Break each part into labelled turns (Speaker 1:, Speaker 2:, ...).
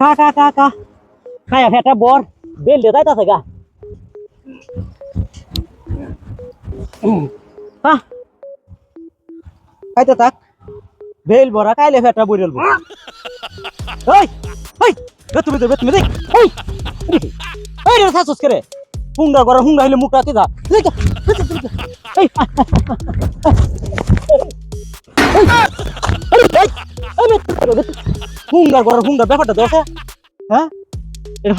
Speaker 1: কা কা কা কা। খায়া ফেটা বর বেল দিয়ে যাইতাছে গা। কা। খাইতে থাক। বেল বড়া কাইলে ফেটা বইরেল ওই ওই বেতুমি দে বেতুমি দে ওই ওই রে সাসুস করে হুঙ্গা করে হুঙ্গা হইলে মুখ যা। এই যা, এই এই এই বেতু, বেতু। হুঙ্গা করে হুঙ্গা ব্যাপারটা দোষে হ্যাঁ?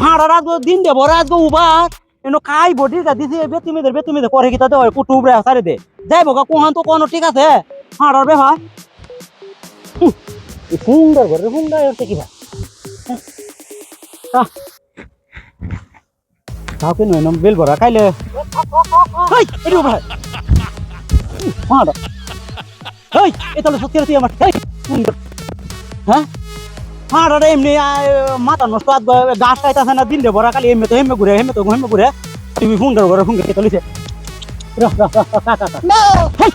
Speaker 1: ভাড়া রাখব দিন দে বড় রাখব উবার এনো খাই বডি যা দিছে বেতুমিদের বেতুমিদের করে কি তাতে হয়? পুটু উবরে সারে দে যাই বগা কোহান তো কোনো ঠিক আছে? ভাড়ার ব্যাপার। হুঙ্গার ঘরে হুঙ্গা এরতে কি ভাই? কাউকে নয় নাম বেল ভরা খাইলে হাই এটি ভাই। মারা হাই এটা হলো সত্যি সত্যি আমার হ্যাঁ? মারা রে এমনি আয়, মাথা নষ্ট আদ গাছ খাইতাছে না দিন রে ভরা খালি এমনি তো হেমে ঘুরে হেমে তো হেমে ঘুরে। তুমি সুন্দর ঘরে সুন্দর কে চলিছে। রাহ রাহ রাহ রাহ কাকা হাই!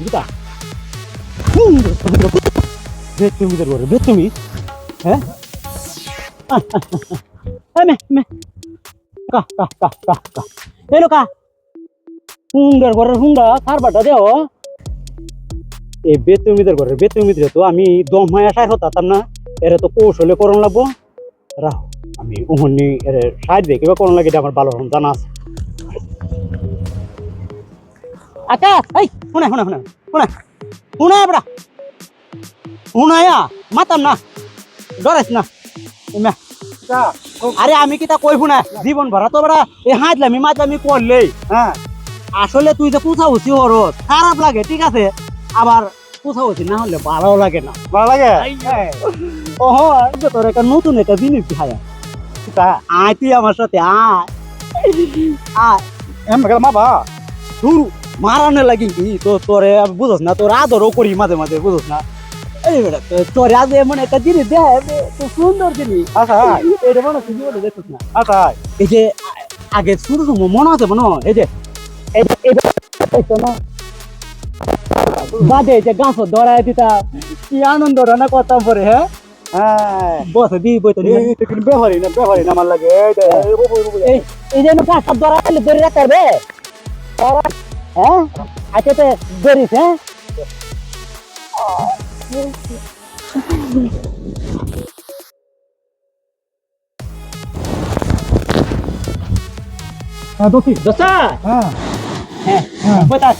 Speaker 1: গীতা সুন্দর সুন্দর বেতুমিদের ঘরে বেতুমি হ্যাঁ? মে মে। কা কা কা কা কা। এলো কা? সুন্দর ঘরের হুঙ্গা কার বাটা দেও। এই বেতুমিদের ঘরের বেতুমিদের তো আমি দম হয়ে আসার হতাম না এর তো কৌশলে করণ লাগবো। রাহ, আমি উহনি এর সাইড দিয়ে কিবা করণ লাগে আমার ভালো জানা আছে। আচ্ছা এই, শুনে শুনে শুনে শুনে শুনে বড়া শুনায়া মাতাম না, ডরাইস না। এমা, আরে আমি কি তা কইব না জীবন ভরা তো বড়া, এই হাজলামি মাজলামি করলেই হ্যাঁ আসলে তুই যে কুথা উচি হরত খারাপ লাগে, ঠিক আছে? আবার কুথা উচি না হলে ভালো লাগে না।
Speaker 2: ভালো লাগে?
Speaker 1: ওহো তোর একটা নতুন একটা জিনিস খায় আয় তুই আমার সাথে আয়। আয়।
Speaker 2: এম গেল মা বা
Speaker 1: মারানো লাগি কি? তো তোরে বুঝস না তোর আদরও করি মাঝে মাঝে বুঝস না। এই বেটা তোর আজ এমন একটা জিনিস দেখ তো সুন্দর জিনিস।
Speaker 2: আচ্ছা
Speaker 1: এটা মনে হচ্ছে জীবনে দেখছিস না।
Speaker 2: আচ্ছা
Speaker 1: এই যে আগে শুরু মনে আছে মনে? এই যে এই না। বাদে যে গাছ ধরায় দিতা কি আনন্দ রান্না করতাম পরে হ্যাঁ?
Speaker 2: হ্যাঁ।
Speaker 1: বসে দি বইতো
Speaker 2: বেহরি না বেহরি না আমার লাগে। এই যে, এই বউ, বউ, বউ,
Speaker 1: এই এই যে গাছ ধরা ফেলে ধরে রাখতে হবে? হ্যাঁ? আচ্ছা তো ধরিস হ্যাঁ?
Speaker 2: হ্যাঁ
Speaker 1: দোস্তা!
Speaker 2: হ্যাঁ।
Speaker 1: হ্যাঁ
Speaker 2: হ্যাঁ
Speaker 1: বইতা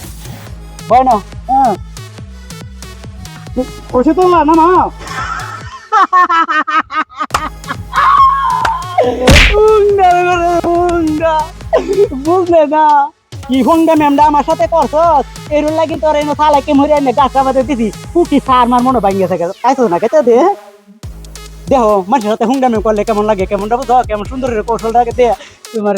Speaker 2: হ্যাঁ তো না না।
Speaker 1: বুঝলে না। কি হুন্ডা ম্যামডা আমার সাথে করছস লাগি তোর এনো সালাকে মরে এনে গাছটা বাদে দিছি। কুটি সার মার মনে ভাঙিয়ে থাকে। না কেতে দে? দেহ মানুষের সাথে ম্যাম করলে কেমন লাগে? কেমনটা বুঝো? কেমন সুন্দর কৌশলটাকে দে। তোমার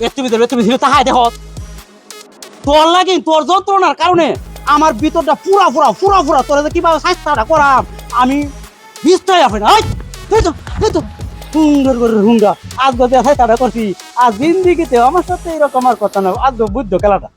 Speaker 1: করছি তুমি তুমি ছিল তাহাই দেখো। তোর লাগি, তোর যন্ত্রণার কারণে আমার ভিতরটা পুরা পুরা পুরা পুরা তোর যে কীভাবে স্বাস্থ্যটা করাম? আমি বিস্তায় হয় না। সুন্দর করে হুঙ্গা। আজ গতে স্বাস্থ্যটা করছি। আজ জিন্দিগিতে আমার সাথে এরকম আর কথা না। আজ বুদ্ধ খেলাটা।